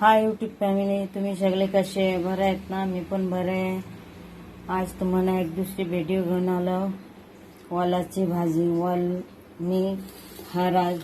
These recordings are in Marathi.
हाय यूट्यूब फॅमिली तुम्ही सगळे कसे? बरे आहेत ना? मी पण बरे आहे. आज तुम्हाला एक दुसरी व्हिडिओ घेऊन आलो. वालाची भाजी. वाल मी हा राज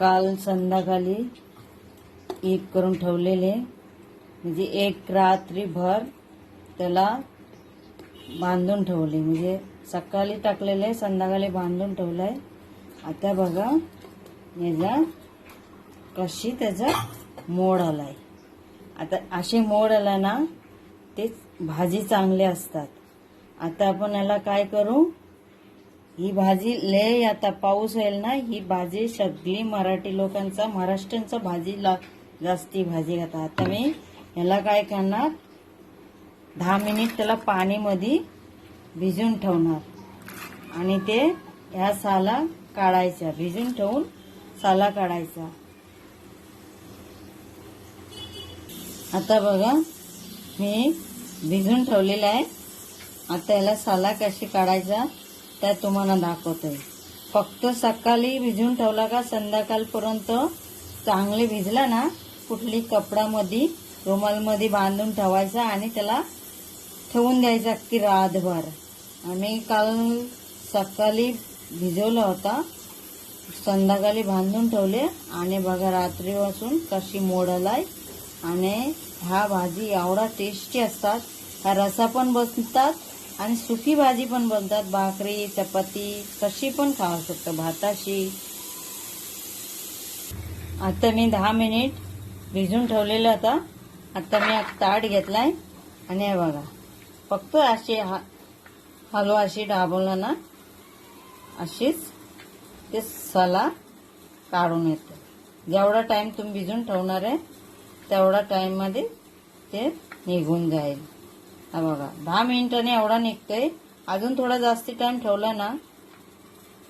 काल संध्याकाळी एक करून ठेवलेले. म्हणजे एक रात्रीभर त्याला बांधून ठेवले. म्हणजे सकाळी टाकलेले संध्याकाळी बांधून ठेवलंय. आता बघा याचा कशी त्याचा मोड आलाय. आता असे मोड आला ना ते भाजी चांगले असतात. आता आपण याला काय करू? ही भाजी लय आता पाऊस येईल ना ही भाजी सगळी मराठी लोकांचा महाराष्ट्रांचा भाजी ला जास्ती भाजी खाता. आता मी याला काय करणार? दहा मिनिट त्याला पाणीमध्ये भिजून ठेवणार. आणि ते ह्या साला काढायच्या भिजून ठेवून साला काढायचा. आता बघा मी भिजून ठेवलेलं आहे. आता याला साला कशी काढायचा त्या तुम्हाला दाखवतोय. फक्त सकाळी भिजून ठेवला का संध्याकाळपर्यंत चांगले भिजला ना कुठली कपडामध्ये रुमालमध्ये बांधून ठेवायचा आणि त्याला ठेवून द्यायचा की रातभर. आम्ही काल सकाळी भिजवला होता संध्याकाळी बांधून ठेवले आणि बघा रात्रीपासून कशी मोडलाय. आणि ह्या भाजी एवढा टेस्टी असतात. ह्या रसा पण बनतात आणि सुकी भाजी पण बनतात. भाकरी चपाती कशी पण खाऊ शकतो. भाताशी. आता मी दहा मिनिट भिजून ठेवलेलं होता आता मी ताट घेतलाय. आणि हे बघा. फक्त अशी हा हलवा अशी डाबवलं ना अशीच ते सला काढून येते. जेवढा टाइम तुम्ही भिजून ठेवणार आहे तेवढा टाईममध्ये ते निघून जाईल. हा बघा दहा मिनिटांनी एवढा निघतोय. अजून थोडा जास्ती टाईम ठेवला ना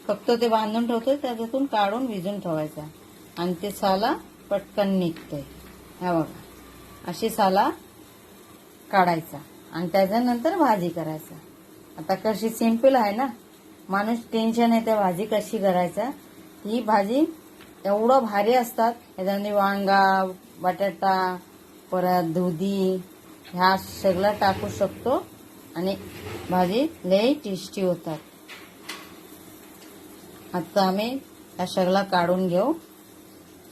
फक्त ते बांधून ठेवतोय त्याच्यातून काढून भिजून ठेवायचा. आणि ते साला पटकन निघतोय. हा बघा अशी साला काढायचा. आणि त्याच्यानंतर भाजी करायचा. आता कशी सिंपल आहे ना माणूस टेन्शन येते भाजी कशी करायचा? ही भाजी एवढं भारी असतात. त्याच्यामध्ये वांगा बटाटा परत दुधी ह्या सगळं टाकू शकतो. आणि भाजी लई टेस्टी होतात. आता आम्ही ह्या सगळा काढून घेऊ.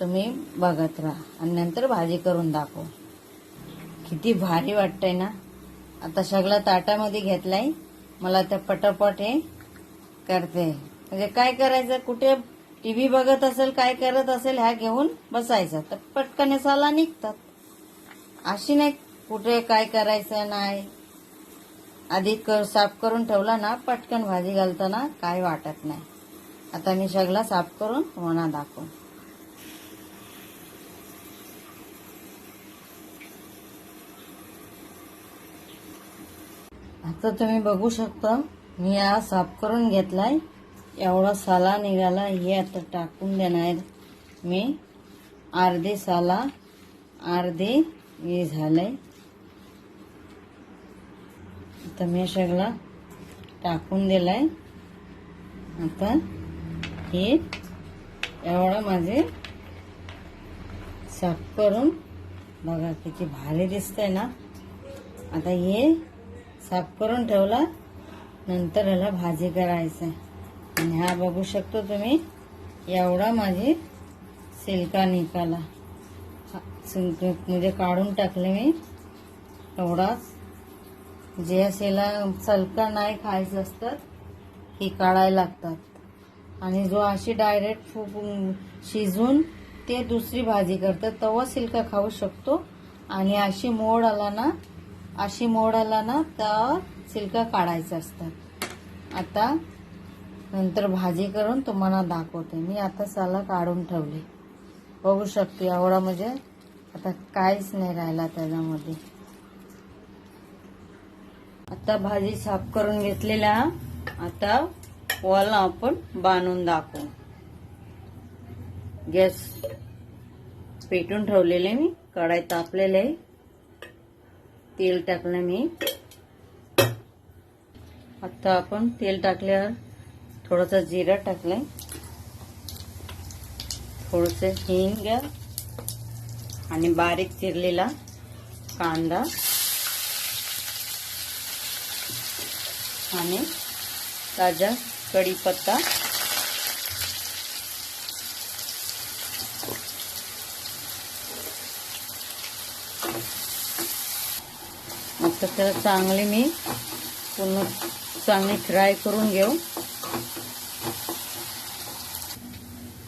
तुम्ही बघत राहा. आणि नंतर भाजी करून दाखवू. किती भारी वाटतंय ना? आता सगळा ताटामध्ये घेतलाय. मला त्या पटापट हे करते. म्हणजे काय करायचं? कुठे टीव्ही बघत असेल काय करत असेल ह्या घेऊन बसायचं. तर पटकन साला निघतात. अशी नाही कुठे काय करायचं नाही. आधी क- साफ करून ठेवला ना पटकन भाजी घालताना काय वाटत नाही. आता मी सगळा साफ करून होणा दाखव आता तुम्ही बघू शकता मी हा साफ करून घेतलाय. एवढा साला निघाला हे आता टाकून देणार. मी अर्धे साला अर्धे हे झालंय आता मी सगळा टाकून दिलाय. आता हे एवढं माझे साफ करून बघा किती भारी दिसतंय ना. आता हे साफ करून ठेवला नंतर ह्याला भाजी करायचं आणि हा बघू शकतो तुम्ही एवढा माझी सिल्का निकाला. सिल्क म्हणजे काढून टाकले मी. एवढाच जे असेला सलका नाही खायचं असतात ही काढायला लागतात. आणि जो अशी डायरेक्ट शिजून ते दुसरी भाजी करतात तेव्हा सिल्का खाऊ शकतो. आणि अशी मोड आला ना अशी मोड आला ना तर सिल्का काढायचं असतात. आता नंतर भाजी करून तुम्हाला दाखवते. मी आता साला काढून ठेवली. बघू शकते एवढा म्हणजे आता काहीच नाही राहिला त्याच्यामध्ये. आता भाजी साफ करून घेतलेला आता वॉल आपण बांधून दाखवू. गॅस पेटून ठेवलेले मी कढाई तापलेले. तेल टाकलं मी. आता आपण तेल टाकल्यावर थोडंसं जिरं टाकलंय. थोडंसं हिंग आणि बारीक चिरलेला कांदा आणि ताजा कढीपत्ता. आता त्याला चांगली मी पूर्ण चांगली फ्राय करून घेऊ.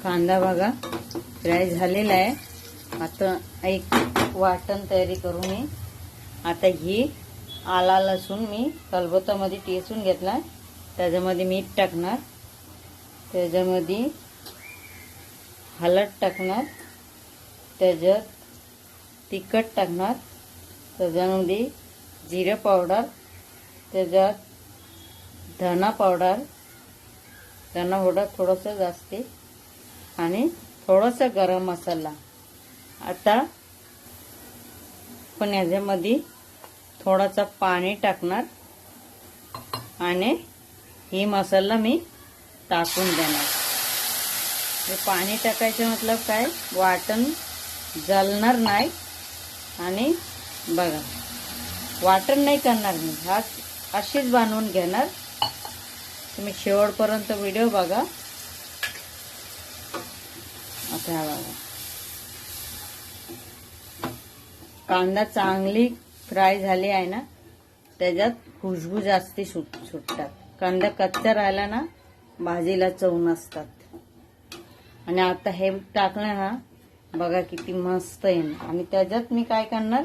कांदा बघा फ्राय झालेला आहे. आता एक वाटण तयारी करू मी. आता ही आला लसूण मी खलबत्तामध्ये टेसून घेतला. त्याच्यामध्ये मीठ टाकणार. त्याच्यामध्ये हलद टाकणार. त्याच्यात तिखट टाकणार. त्याच्यामध्ये जिरं पावडर. त्याच्यात धना पावडर. धना पावडर थोडंसं जास्ती आणि थोडासा गरम मसाला. आता पण याच्यामध्ये थोडासा पाणी टाकणार. आणि ही मसाला मी टाकून देणार. हे पाणी टाकायचं मतलब काय? वाटण जलणार नाही. आणि बघा वाटण नाही करणार मी. हा अशीच बनवून घेणार. तुम्ही शेवटपर्यंत व्हिडिओ बघा. आता कांदा चांगली फ्राय झाली आहे ना त्याच्यात खुशबू जास्ती सुट सुटतात. कांदा कच्चा राहिला ना भाजीला चव नसतात. आणि आता हे टाकलं ना बघा किती मस्त आहे. आणि त्याच्यात मी काय करणार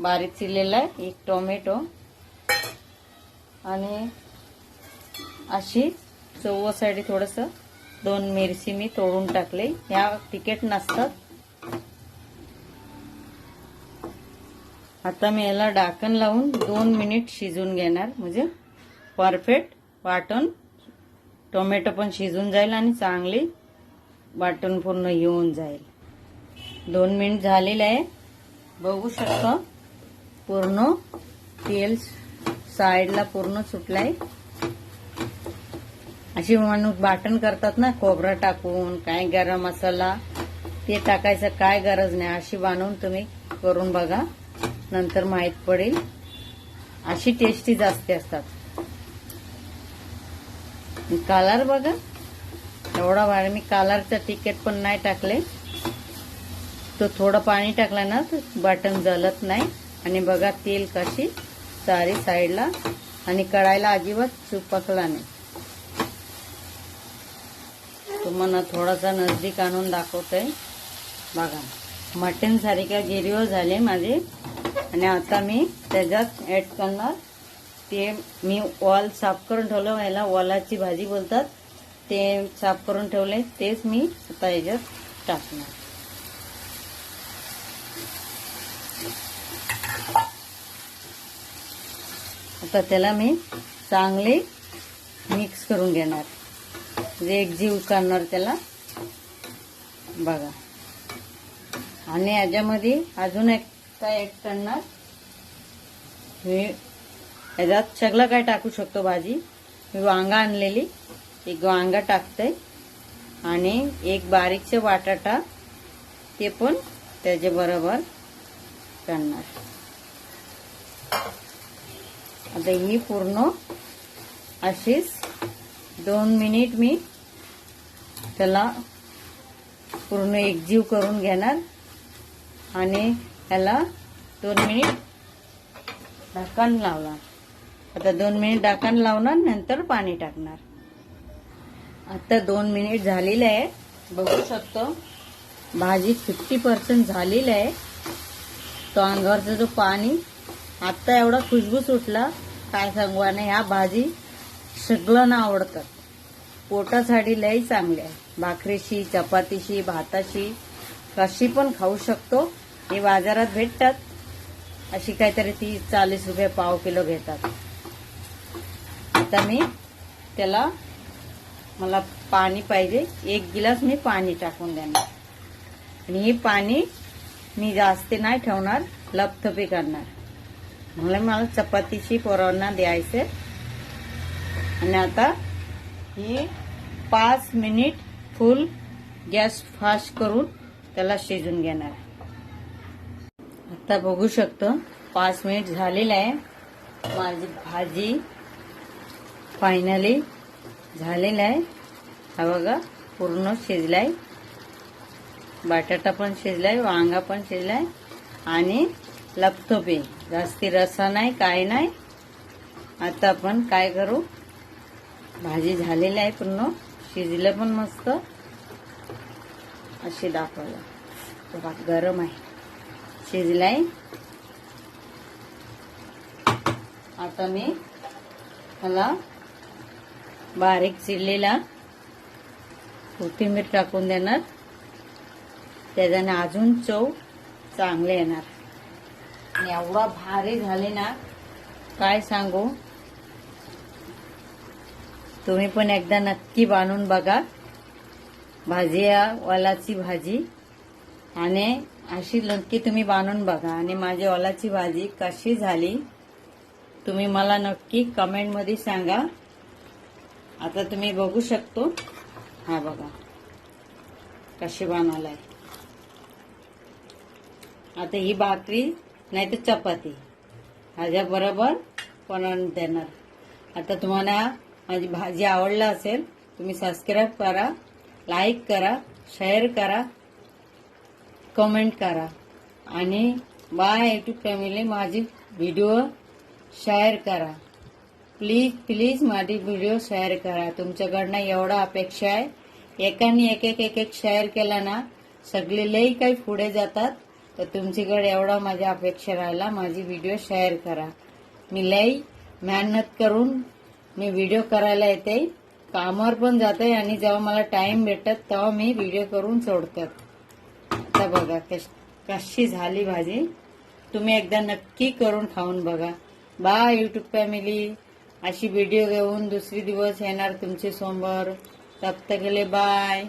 बारीक चिरलेला आहे एक टोमॅटो. आणि अशी चव्वासाठी थोडंसं दोन मिरची मी तोडून टाकले. ह्या तिकीट नसतात. आता मी याला डाकण लावून दोन मिनिट शिजून घेणार. म्हणजे परफेक्ट वाटण टोमॅटो पण शिजून जाईल आणि चांगली वाटण पूर्ण येऊन जाईल. दोन मिनिट झालेले आहे. बघू शकतो पूर्ण तेल साईडला पूर्ण सुटलाय. अशी म्हणून वाटण करतात ना खोबरं टाकून काय गरम मसाला ते टाकायचं काय गरज नाही. अशी बनवून तुम्ही करून बघा. नंतर माहीत पडेल. अशी टेस्टी जास्ती असतात. कलर बघा. एवढा वाढ मी कलरचं तिकीट पण नाही टाकले. तो थोडं पाणी टाकलं ना तर बटन जलत नाही. आणि बघा तेल कशी सारी साईडला आणि कढायला अजिबात चुपकला नाही. तुम्हाला थोडासा नजदीक आणून दाखवते. बघा मटन सारख्या गिरव झाले माझे. आणि आता मी त्याच्यात ॲड करणार. ते मी वॉल साफ करून ठेवलं ह्याला वॉलाची भाजी बोलतात. ते साफ करून ठेवले तेच मी आता याच्यात टाकणार. आता त्याला मी चांगले मिक्स करून घेणार. जे एक जीव करणार त्याला. बघा. आणि याच्यामध्ये अजून एक काय मी करणार. हे याच्यात सगळं काय टाकू शकतो भाजी. मी वांगा आणलेली. एक वांगा टाकते आणि एक बारीकचे वाटाटा ते पण त्याच्या बरोबर करणार. आता ही पूर्ण अशीच दोन मिनिट मी त्याला पूर्ण एकजीव करून घेणार. आणि त्याला दोन मिनिट ढाकण लावणार. आता दोन मिनिट ढाकण लावणार नंतर पाणी टाकणार. आता दोन मिनिट झालेले आहे बघू शकतो. भाजी फिफ्टी पर्सेंट झालेली आहे. तो अंगावरचं जो पाणी आत्ता एवढा खुशबू सुटला. काय सांगू आणि ह्या भाजी सगळ्यांना आवडतात पोटासाठी लई चांगली आहे. भाकरीशी चपातीशी भाताशी. कशी पण खाऊ शकतो. हे बाजारात भेटतात. अशी काहीतरी ती चाळीस रुपये पाव किलो घेतात. आता मी त्याला मला पाणी पाहिजे. एक गिलास मी पाणी टाकून देणार. आणि हे पाणी मी जास्त नाही ठेवणार लपथपी करणार. म्हणून मला चपातीची पोरांना द्यायचे. आणि आता ही पाच मिनिट फुल गॅस फास्ट करून त्याला शिजून घेणार आता बघू शकतो पाच मिनिट झालेलं आहे. माझी भाजी फायनली झालेलं आहे. हा बघा पूर्ण शिजलाय. बटाटा पण शिजलाय वांगा पण शिजलाय. आणि लपतोपे जास्ती रसा नाही काय नाही. आता आपण काय करू? भाजी झालेली आहे पूर्ण. शिजलं पण मस्त. असे दाखवलं. बघा गरम आहे. शिजलाय. आता मी ह्याला बारीक चिरलेला कोथिंबीर टाकून देणार. त्याच्याने अजून चव चांगले येणार. आणि एवढा भारी झाले ना काय सांगू? तुम्ही पण एकदा नक्की बांधून बघा. भाजी या वालाची भाजी. आणि अशी नक्की तुम्ही बांधून बघा. आणि माझी ओलाची भाजी कशी झाली तुम्ही मला नक्की कमेंटमध्ये सांगा. आता तुम्ही बघू शकतो. हा बघा. कशी बनवलाय. आता ही भाकरी नाही तर चपाती ह्याच्याबरोबर बनवून देणार. आता तुम्हाला माझी भाजी आवडला असेल तुम्ही सबस्क्राईब करा लाईक करा शेअर करा कमेंट करा. आणि बाय यूट्यूब फॅमिली माझी व्हिडिओ शेअर करा. प्लीज प्लीज माझी व्हिडिओ शेअर करा. तुमच्याकडनं एवढा अपेक्षा आहे. एकाने एक एक एक एक शेअर केला ना सगळे लई काही पुढे जातात. तर तुमच्याकडे एवढा माझ्या अपेक्षा राहिला. माझी व्हिडिओ शेअर करा. मी लई मेहनत करून मी व्हिडिओ करायला येते. कामावर पण जाते आणि जेव्हा मला टाइम भेटत तेव्हा मी व्हिडिओ करून सोडतात आता बघा कश कशी झाली भाजी. तुम्ही एकदा नक्की करून खाऊन बघा. बा युट्यूब फॅमिली अशी व्हिडिओ घेऊन दुसरी दिवस येणार तुमचे समोर तप्त गेले बाय